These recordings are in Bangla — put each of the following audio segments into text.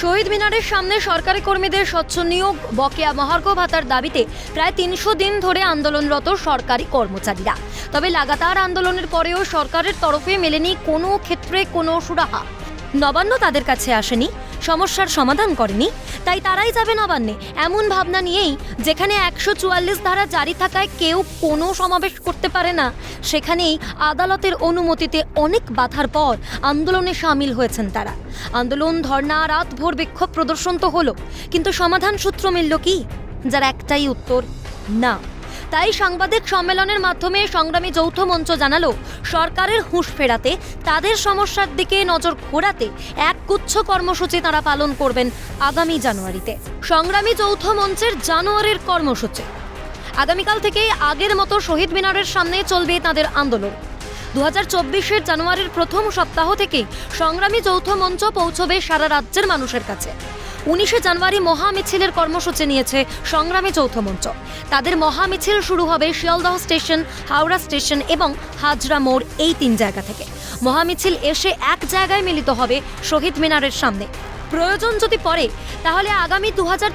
শহীদ মিনারের সামনে সরকারি কর্মীদের স্বচ্ছ নিয়োগ, বকেয়া মহার্ঘ ভাতার দাবিতে প্রায় তিনশো দিন ধরে আন্দোলনরত সরকারি কর্মচারীরা। তবে লাগাতার আন্দোলনের পরেও সরকারের তরফে মেলেনি কোনো ক্ষেত্রে কোনো সুরাহা। নবান্ন তাদের কাছে আসেনি। সমস্যার সমাধান করেনি, তাই তারাই যাবে নবান্নে। এমন ভাবনা নিয়েই যেখানে একশো চুয়াল্লিশ ধারা জারি থাকায় কেউ কোনো সমাবেশ করতে পারে না, সেখানেই আদালতের অনুমতিতে অনেক বাধার পর আন্দোলনে সামিল হয়েছেন তারা। আন্দোলন, ধর্ণা, রাতভর বিক্ষোভ প্রদর্শন তো হলো, কিন্তু সমাধান সূত্র মিলল কি? যার একটাই উত্তর, না। তাই সাংবাদিক সম্মেলনের মাধ্যমে সংগ্রামী যৌথ মঞ্চ জানালো, সরকারের হুঁশ ফেরাতে তাদের সমস্যার দিকে নজর ঘোরাতে এক গুচ্ছ কর্মসূচি তারা পালন করবেন আগামী জানুয়ারিতে। সংগ্রামী যৌথ মঞ্চের জানুয়ারির কর্মসূচি। আগামীকাল থেকে আগের মতো শহীদ মিনারের সামনে চলবে তাদের আন্দোলন। দু হাজার চব্বিশের জানুয়ারির প্রথম সপ্তাহ থেকে সংগ্রামী যৌথ মঞ্চ পৌঁছবে সারা রাজ্যের মানুষের কাছে। উনিশে জানুয়ারি মহামিছিলের কর্মসূচি নিয়েছে সংগ্রামী যৌথ মঞ্চ। তাদের মহামিছিল শুরু হবে শিয়ালদহ স্টেশন, হাওড়া স্টেশন এবং হাজরা মোড় এই তিন জায়গা থেকে। মহামিছিল এসে এক জায়গায় মিলিত হবে শহীদ মিনারের সামনে। প্রয়োজন যদি পড়ে, তাহলে আগামী দু হাজার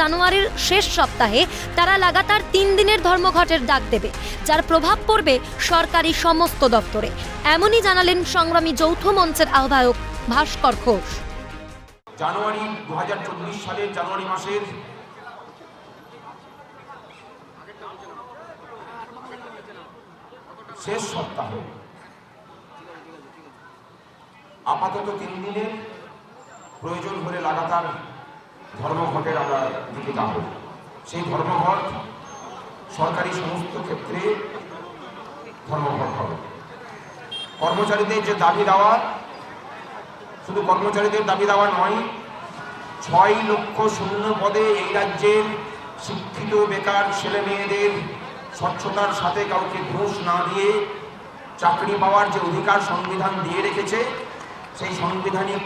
জানুয়ারির শেষ সপ্তাহে তারা লাগাতার তিন দিনের ধর্মঘটের ডাক দেবে, যার প্রভাব পড়বে সরকারি সমস্ত দপ্তরে। এমনই জানালেন সংগ্রামী যৌথ মঞ্চের আহ্বায়ক ভাস্কর ঘোষ। জানুয়ারি দু হাজার চব্বিশ সালের জানুয়ারি মাসের শেষ সপ্তাহ আপাতত তিন দিনের প্রয়োজন হলে লাগাতার ধর্মঘটের আমরা দিকে যাব। সেই ধর্মঘট সরকারি সমস্ত ক্ষেত্রে ধর্মঘট হবে। কর্মচারীদের যে দাবি দেওয়া শুধু কর্মচারীদের দাবি দেওয়া নয়, ছয় লক্ষ শূন্য পদে এই রাজ্যের শিক্ষিত বেকার ছেলে মেয়েদের স্বচ্ছতার সাথে কাউকে ঘুষ না দিয়ে চাকরি পাওয়ার যে অধিকার সংবিধান দিয়ে রেখেছে, সেই সাংবিধানিক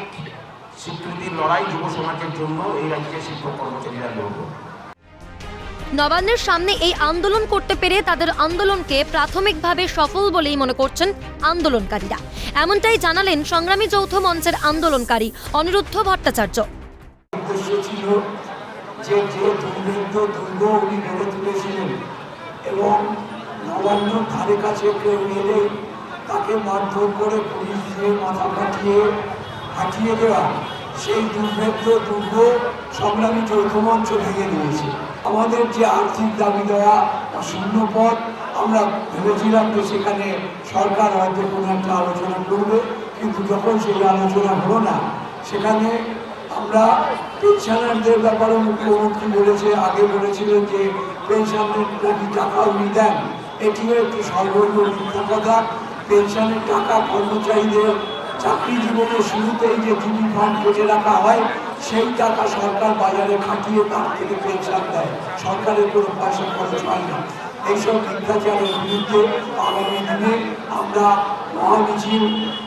স্বীকৃতির লড়াই যুব সমাজের জন্য এই রাজ্যের শিক্ষক কর্মচারীরা লড়বে। নবান্নের সামনে এই আন্দোলন করতে পেরে তাদের আন্দোলনকে প্রাথমিকভাবে সফল বলেই মনে করছেন আন্দোলনকারীরা। এমনটাই জানালেন সংগ্রামী যৌথ মঞ্চের আন্দোলনকারী অনিরুদ্ধ ভট্টাচার্য। এবং নবান্ন ধারে কাছে কেউ এলে তাকে মারধর করে পুলিশ দিয়ে মাথা ফাটিয়ে দেওয়া। সেই দুর্ভেদ্য দুর্গ সংগ্রামী যৌথ মঞ্চ ভেঙে দিয়েছে আমাদের যে আর্থিক দাবি দেওয়া বা শূন্য পদ আমরা ভেবেছিলাম যে সেখানে সরকার হয়তো কোনো একটা আলোচনা করবে, কিন্তু যখন সেই আলোচনা হলো না, সেখানে আমরা পেনশনারদের ব্যাপারে মুখ্যমন্ত্রী বলেছে, আগে বলেছিলেন যে পেনশনের নাকি টাকা উনি দেন। এটিও একটি সর্বৈব মিথ্যা কথা। পেনশনের টাকা কর্মচারীদের চাকরি জীবনের শুরুতেই যে জিবি ফান্ড কেটে রাখা হয়, সেই টাকা সরকার বাজারে খাটিয়ে তার থেকে পেনশন দেয়। সরকারের কোনো পয়সা খরচ হয় না। এইসব মিথ্যাচারের বিরুদ্ধে আগামী দিনে আমরা মহামিছিল,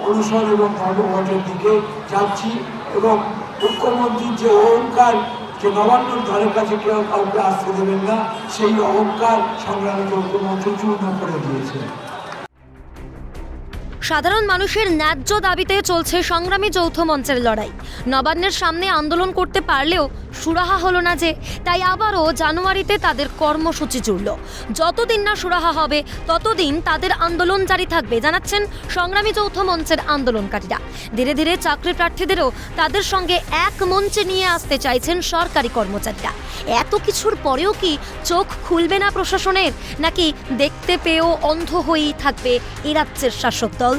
অনুসরণ এবং ধর্মঘটের দিকে যাচ্ছি এবং মুখ্যমন্ত্রীর যে অহংকার, যে নবান্নর ধারের কাছে কেউ কাউকে আসতে দেবেন না, সেই অহংকার সংগ্রামী যৌথ মঞ্চ চূর্ণ করে দিয়েছে। সাধারণ মানুষের ন্যায্য দাবিতে চলছে সংগ্রামী যৌথ মঞ্চের লড়াই। নবান্নের সামনে আন্দোলন করতে পারলেও সুরাহা হলো না যে, তাই আবারও জানুয়ারিতে তাদের কর্মসূচি জুড়ল। যতদিন না সুরাহা হবে, ততদিন তাদের আন্দোলন জারি থাকবে, জানাচ্ছেন সংগ্রামী যৌথ মঞ্চের আন্দোলনকারীরা। ধীরে ধীরে চাকরি প্রার্থীদেরও তাদের সঙ্গে এক মঞ্চে নিয়ে আসতে চাইছেন সরকারি কর্মচারীরা। এত কিছুর পরেও কি চোখ খুলবে না প্রশাসনের, নাকি দেখতে পেয়েও অন্ধ হয়েই থাকবে এ রাজ্যের শাসক দল?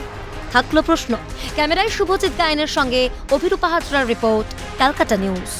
থাকল প্রশ্ন। ক্যামেরায় শুভজিৎ গায়নের সঙ্গে অভিরূপা হাজরার রিপোর্ট, ক্যালকাটা নিউজ।